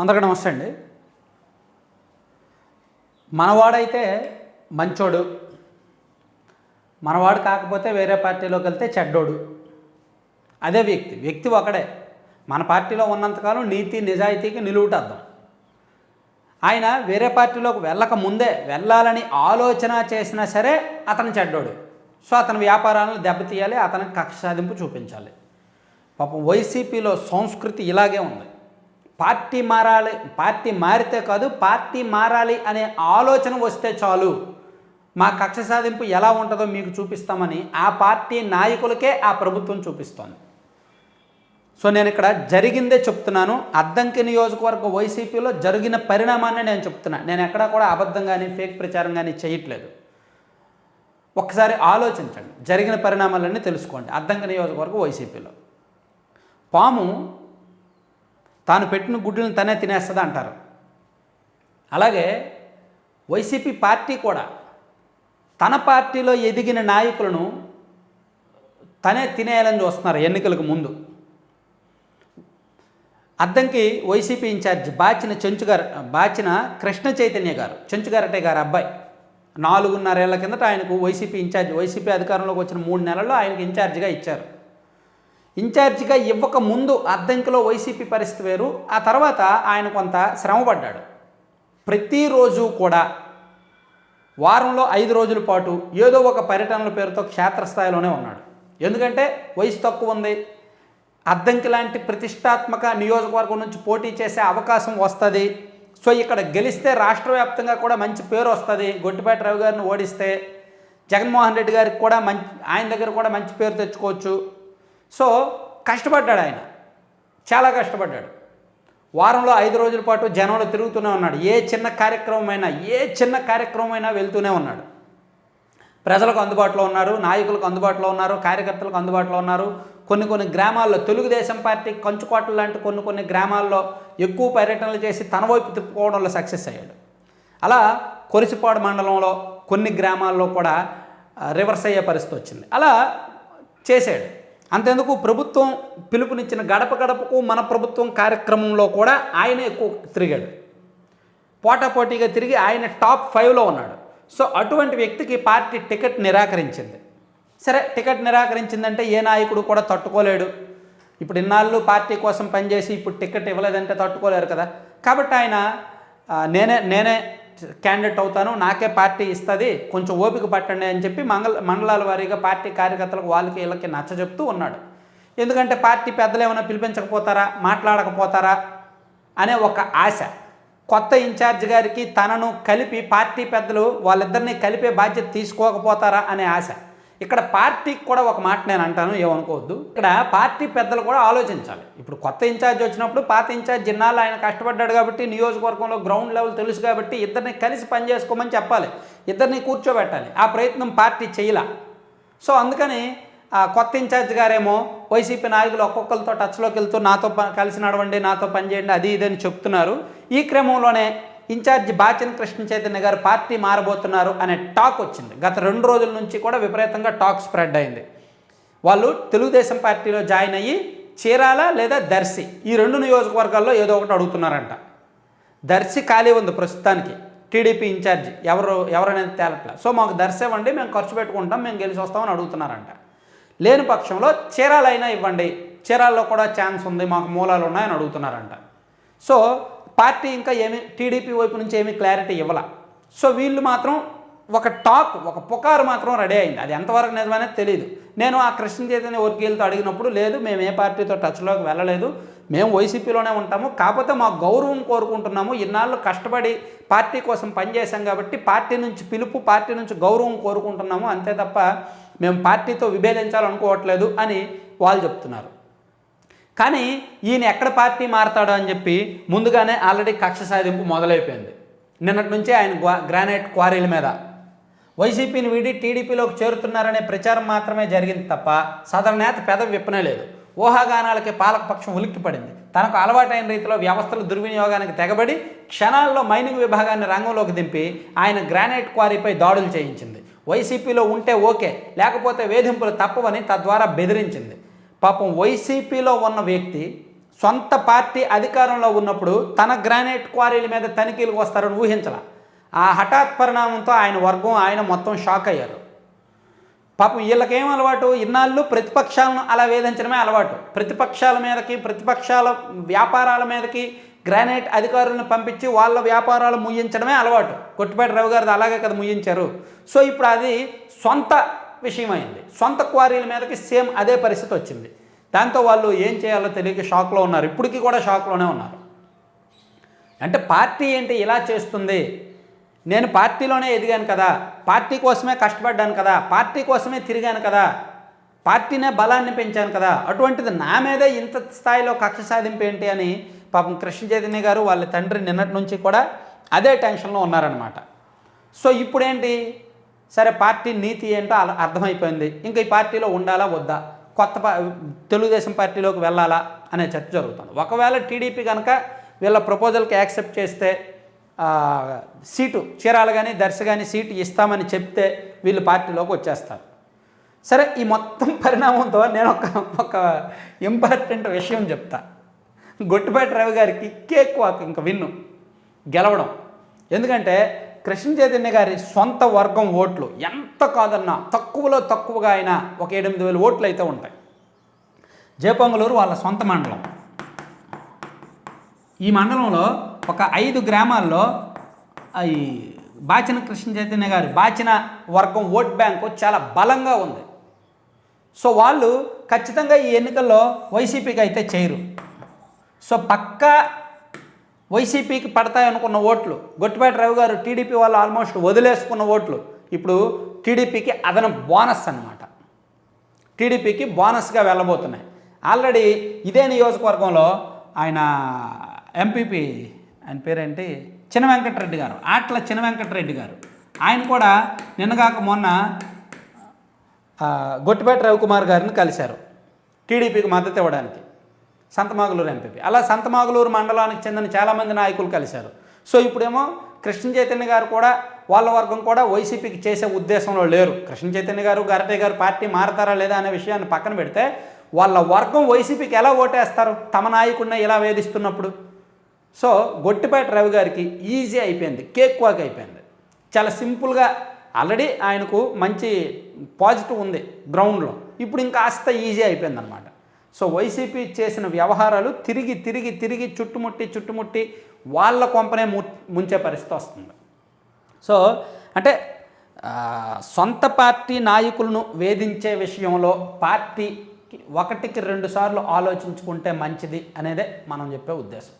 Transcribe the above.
అందరికీ నమస్తే అండి. మనవాడైతే మంచోడు. మనవాడు కాకపోతే వేరే పార్టీలోకి వెళ్తే చెడ్డోడు. అదే వ్యక్తి. వ్యక్తి ఒకడే. మన పార్టీలో ఉన్నంతకాలం నీతి నిజాయితీకి నిలువుటద్దాం. ఆయన వేరే పార్టీలోకి వెళ్ళక ముందే వెళ్ళాలని ఆలోచన చేసినా సరే అతను చెడ్డోడు. సో అతని వ్యాపారాలను దెబ్బతీయాలి అతనికి కక్ష సాధింపు చూపించాలి. పాపం వైసీపీలో సంస్కృతి ఇలాగే ఉంది. పార్టీ మారాలి పార్టీ మారితే కాదు పార్టీ మారాలి అనే ఆలోచన వస్తే చాలు. మా కక్ష సాధింపు ఎలా ఉంటుందో మీకు చూపిస్తామని ఆ పార్టీ నాయకులకే ఆ ప్రభుత్వం చూపిస్తోంది. సో నేను ఇక్కడ జరిగిందే చెప్తున్నాను. అద్దంకి నియోజకవర్గ వైసీపీలో జరిగిన పరిణామాన్ని నేను చెప్తున్నా. నేను ఎక్కడా కూడా అబద్ధం కానీ ఫేక్ ప్రచారం కానీ చేయట్లేదు. ఒకసారి ఆలోచించండి. జరిగిన పరిణామాలన్నీ తెలుసుకోండి. అద్దంకి నియోజకవర్గ వైసీపీలో. పాము తాను పెట్టిన గుడ్లను తనే తినేస్తుంది అంటారు. అలాగే వైసీపీ పార్టీ కూడా తన పార్టీలో ఎదిగిన నాయకులను తనే తినేయాలని చూస్తున్నారు ఎన్నికలకు ముందు. అద్దంకి వైసీపీ ఇన్ఛార్జ్ బాచిన చెంచు గారు బాచిన కృష్ణ చైతన్య గారు చెంచుగారటే గారు అబ్బాయి. నాలుగున్నరేళ్ళ కిందట ఆయనకు వైసీపీ ఇన్ఛార్జ్ వైసీపీ అధికారంలోకి వచ్చిన మూడు నెలల్లో ఆయనకు ఇన్ఛార్జిగా ఇచ్చారు. ఇన్ఛార్జిగా ఇవ్వక ముందు అద్దంకిలో వైసీపీ పరిస్థితి వేరు ఆ తర్వాత ఆయన కొంత శ్రమపడ్డాడు. ప్రతిరోజు కూడా వారంలో ఐదు రోజుల పాటు ఏదో ఒక పర్యటనల పేరుతో క్షేత్రస్థాయిలోనే ఉన్నాడు. ఎందుకంటే వయసు తక్కువ ఉంది. అద్దంకి లాంటి ప్రతిష్టాత్మక నియోజకవర్గం నుంచి పోటీ చేసే అవకాశం వస్తుంది. సో ఇక్కడ గెలిస్తే రాష్ట్ర వ్యాప్తంగా కూడా మంచి పేరు వస్తుంది. గొట్టిపేట రవి గారిని ఓడిస్తే జగన్మోహన్ రెడ్డి గారికి కూడా మంచి ఆయన దగ్గర కూడా మంచి పేరు తెచ్చుకోవచ్చు. సో కష్టపడ్డాడు ఆయన. చాలా కష్టపడ్డాడు. వారంలో ఐదు రోజుల పాటు జనంలో తిరుగుతూనే ఉన్నాడు. ఏ చిన్న కార్యక్రమం అయినా ఏ చిన్న కార్యక్రమం అయినా వెళ్తూనే ఉన్నాడు. ప్రజలకు అందుబాటులో ఉన్నారు నాయకులకు అందుబాటులో ఉన్నారు కార్యకర్తలకు అందుబాటులో ఉన్నారు. కొన్ని కొన్ని గ్రామాల్లో తెలుగుదేశం పార్టీ కంచుకోటలు లాంటి కొన్ని కొన్ని గ్రామాల్లో ఎక్కువ పర్యటనలు చేసి తన వైపు తిప్పుకోవడంలో సక్సెస్ అయ్యాడు. అలా కొరిసిపాడు మండలంలో కొన్ని గ్రామాల్లో కూడా రివర్స్ అయ్యే పరిస్థితి వచ్చింది. అలా చేశాడు. అంతెందుకు ప్రభుత్వం పిలుపునిచ్చిన గడప గడపకు మన ప్రభుత్వం కార్యక్రమంలో కూడా ఆయన ఎక్కువ తిరిగాడు. పోటాపోటీగా తిరిగి ఆయన టాప్ ఫైవ్లో ఉన్నాడు. సో అటువంటి వ్యక్తికి పార్టీ టికెట్ నిరాకరించింది. సరే టికెట్ నిరాకరించిందంటే ఏ నాయకుడు కూడా తట్టుకోలేడు. ఇప్పుడు ఇన్నాళ్ళు పార్టీ కోసం పనిచేసి ఇప్పుడు టికెట్ ఇవ్వలేదంటే తట్టుకోలేరు కదా. కాబట్టి ఆయన నేనే నేనే క్యాండిడేట్ అవుతాను నాకే పార్టీ ఇస్తుంది కొంచెం ఓపిక పట్టండి అని చెప్పి మంగళ మండలాల వారీగా పార్టీ కార్యకర్తలకు వాళ్ళకి వీళ్ళకి నచ్చ చెప్తూ ఉన్నాడు. ఎందుకంటే పార్టీ పెద్దలు ఏమైనా పిలిపించకపోతారా మాట్లాడకపోతారా అనే ఒక ఆశ. కొత్త ఇన్ఛార్జ్ గారికి తనను కలిపి పార్టీ పెద్దలు వాళ్ళిద్దరిని కలిపే బాధ్యత తీసుకోకపోతారా అనే ఆశ. ఇక్కడ పార్టీకి కూడా ఒక మాట నేను అంటాను ఏమనుకోవద్దు ఇక్కడ పార్టీ పెద్దలు కూడా ఆలోచించాలి. ఇప్పుడు కొత్త ఇన్ఛార్జ్ వచ్చినప్పుడు పాత ఇన్ఛార్జ్ జిన్నాలు ఆయన కష్టపడ్డాడు కాబట్టి నియోజకవర్గంలో గ్రౌండ్ లెవెల్ తెలుసు కాబట్టి ఇద్దరిని కలిసి పనిచేసుకోమని చెప్పాలి. ఇద్దరిని కూర్చోబెట్టాలి. ఆ ప్రయత్నం పార్టీ చేయాల. సో అందుకని ఆ కొత్త ఇన్ఛార్జ్ గారేమో వైసీపీ నాయకులు ఒక్కొక్కరితో టచ్లోకి వెళ్తూ నాతో ప- కలిసి నడవండి నాతో పనిచేయండి అది ఇది అని చెప్తున్నారు. ఈ క్రమంలోనే ఇన్ఛార్జి బాచన్ కృష్ణ చైతన్య గారు పార్టీ మారబోతున్నారు అనే టాక్ వచ్చింది. గత రెండు రోజుల నుంచి కూడా విపరీతంగా టాక్ స్ప్రెడ్ అయింది. వాళ్ళు తెలుగుదేశం పార్టీలో జాయిన్ అయ్యి చీరాల లేదా దర్శి ఈ రెండు నియోజకవర్గాల్లో ఏదో ఒకటి అడుగుతున్నారంట. దర్శి ఖాళీ ఉంది ప్రస్తుతానికి. టీడీపీ ఇన్ఛార్జి ఎవరు ఎవరనేది తేలట్ల. సో మాకు దర్శి ఇవ్వండి మేము ఖర్చు పెట్టుకుంటాం మేము గెలిచి వస్తామని అడుగుతున్నారంట. లేని పక్షంలో చీరాలైనా ఇవ్వండి చీరాల్లో కూడా ఛాన్స్ ఉంది మాకు మూలాలు ఉన్నాయని అడుగుతున్నారంట. సో పార్టీ ఇంకా ఏమి టీడీపీ వైపు నుంచి ఏమీ క్లారిటీ ఇవ్వాల. సో వీళ్ళు మాత్రం ఒక టాక్ ఒక పుకారు మాత్రం రెడీ అయింది. అది ఎంతవరకు నిజమనేది తెలియదు నేను ఆ కృష్ణ చైతన్య వర్గీయులతో అడిగినప్పుడు లేదు మేము ఏ పార్టీతో టచ్లోకి వెళ్ళలేదు. మేము వైసీపీలోనే ఉంటాము. కాకపోతే మా గౌరవం కోరుకుంటున్నాము. ఇన్నాళ్ళు కష్టపడి పార్టీ కోసం పనిచేశాం కాబట్టి పార్టీ నుంచి పిలుపు పార్టీ నుంచి గౌరవం కోరుకుంటున్నాము. అంతే తప్ప మేము పార్టీతో విభేదించాలనుకోవట్లేదు అని వాళ్ళు చెప్తున్నారు. కానీ ఈయన ఎక్కడ పార్టీ మారతాడో అని చెప్పి ముందుగానే ఆల్రెడీ కక్ష సాధింపు మొదలైపోయింది. నిన్నటి నుంచే ఆయన గ్రానైట్ క్వారీల మీద. వైసీపీని వీడి టీడీపీలోకి చేరుతున్నారనే ప్రచారం మాత్రమే జరిగింది తప్ప సదరు నేత పెద విప్పనలేదు ఊహాగానాలకి పాలకపక్షం ఉలిక్కిపడింది. తనకు అలవాటైన రీతిలో వ్యవస్థల దుర్వినియోగానికి తెగబడి క్షణాల్లో మైనింగ్ విభాగాన్ని రంగంలోకి దింపి ఆయన గ్రానైట్ క్వారీపై దాడులు చేయించింది. వైసీపీలో ఉంటే ఓకే లేకపోతే వేధింపులు తప్పవని తద్వారా బెదిరించింది. పాపం వైసీపీలో ఉన్న వ్యక్తి సొంత పార్టీ అధికారంలో ఉన్నప్పుడు తన గ్రానైట్ క్వారీల మీద తనిఖీలకు వస్తారని ఊహించాల. ఆ హఠాత్ పరిణామంతో ఆయన వర్గం ఆయన మొత్తం షాక్ అయ్యారు. పాపం వీళ్ళకేం అలవాటు? ఇన్నాళ్ళు ప్రతిపక్షాలను అలా వేధించడమే అలవాటు. ప్రతిపక్షాల మీదకి ప్రతిపక్షాల వ్యాపారాల మీదకి గ్రానైట్ అధికారులను పంపించి వాళ్ళ వ్యాపారాలు ముగించడమే అలవాటు. కొట్టిపేట రవి గారిది అలాగే కదా ముగించారు సో ఇప్పుడు అది సొంత విషయమైంది. సొంత క్వారీల మీదకి సేమ్ అదే పరిస్థితి వచ్చింది. దాంతో వాళ్ళు ఏం చేయాలో తెలియక షాక్లో ఉన్నారు. ఇప్పటికీ కూడా షాక్లోనే ఉన్నారు. అంటే పార్టీ ఏంటి ఇలా చేస్తుంది? నేను పార్టీలోనే ఎదిగాను కదా. పార్టీ కోసమే కష్టపడ్డాను కదా. పార్టీ కోసమే తిరిగాను కదా. పార్టీనే బలాన్ని పెంచాను కదా. అటువంటిది నా మీదే ఇంత స్థాయిలో కక్ష సాధింపు ఏంటి అని పాపం కృష్ణ చైతన్య గారు వాళ్ళ తండ్రి నిన్నటి నుంచి కూడా అదే టెన్షన్లో ఉన్నారనమాట సో ఇప్పుడేంటి? సరే పార్టీ నీతి ఏంటో అలా అర్థమైపోయింది. ఇంకా ఈ పార్టీలో ఉండాలా వద్దా? కొత్త పా తెలుగుదేశం పార్టీలోకి వెళ్ళాలా అనే చర్చ జరుగుతుంది. ఒకవేళ టీడీపీ కనుక వీళ్ళ ప్రపోజల్కి యాక్సెప్ట్ చేస్తే సీటు చీరాలు కానీ దర్శ కానీ సీటు ఇస్తామని చెప్తే వీళ్ళు పార్టీలోకి వచ్చేస్తారు. సరే ఈ మొత్తం పరిణామంతో నేను ఒక ఒక ఇంపార్టెంట్ విషయం చెప్తా. గొట్టిపాటి రవి గారికి కేక్ వాక్ ఇంకా విన్ను. గెలవడం. ఎందుకంటే కృష్ణ చైతన్య గారి సొంత వర్గం ఓట్లు ఎంత కాదన్నా తక్కువలో తక్కువగా అయినా ఒక ఎనిమిది వేల ఓట్లు అయితే ఉంటాయి. జయపొంగలూరు వాళ్ళ సొంత మండలం. ఈ మండలంలో ఒక ఐదు గ్రామాల్లో ఈ బాచిన కృష్ణ చైతన్య గారి బాచిన వర్గం ఓట్ బ్యాంకు చాలా బలంగా ఉంది. సో వాళ్ళు ఖచ్చితంగా ఈ ఎన్నికల్లో వైసీపీకి అయితే చేయరు సో పక్కా వైసీపీకి పడతాయనుకున్న ఓట్లు. గొట్టిపాటి రవి గారు టీడీపీ వాళ్ళు ఆల్మోస్ట్ వదిలేసుకున్న ఓట్లు. ఇప్పుడు టీడీపీకి అదనం బోనస్ అన్నమాట. టీడీపీకి బోనస్గా వెళ్ళబోతున్నాయి. ఆల్రెడీ ఇదే నియోజకవర్గంలో ఆయన ఎంపీపీ ఆయన పేరేంటి? చిన్న వెంకటరెడ్డి గారు ఆట్ల చిన్న వెంకటరెడ్డి గారు. ఆయన కూడా నిన్నగాక మొన్న గొట్టిపేట రవికుమార్ గారిని కలిశారు. టీడీపీకి మద్దతు ఇవ్వడానికి. సంతమాగులూరు ఎంపీపీ అలా సంతమాగులూరు మండలానికి చెందిన చాలామంది నాయకులు కలిశారు. సో ఇప్పుడేమో కృష్ణ చైతన్య గారు కూడా వాళ్ళ వర్గం కూడా వైసీపీకి చేసే ఉద్దేశంలో లేరు. కృష్ణ చైతన్య గారు గరటే గారు పార్టీ మారతారా లేదా అనే విషయాన్ని పక్కన పెడితే వాళ్ళ వర్గం వైసీపీకి ఎలా ఓటేస్తారు? తమ నాయకుడిని ఇలా వేధిస్తున్నప్పుడు. సో గొట్టిపేట రవి గారికి ఈజీ అయిపోయింది. కేక్ వాక్ అయిపోయింది. చాలా సింపుల్గా ఆల్రెడీ ఆయనకు మంచి పాజిటివ్ ఉంది గ్రౌండ్లో. ఇప్పుడు ఇంకా కాస్త ఈజీ అయిపోయింది అనమాట సో వైసీపీ చేసిన వ్యవహారాలు తిరిగి తిరిగి తిరిగి చుట్టుముట్టి చుట్టుముట్టి వాళ్ళ కొంపనే ము ముంచే పరిస్థితి వస్తుంది. సో అంటే సొంత పార్టీ నాయకులను వేధించే విషయంలో పార్టీ ఒకటికి రెండు సార్లు ఆలోచించుకుంటే మంచిది అనేదే మనం చెప్పే ఉద్దేశం.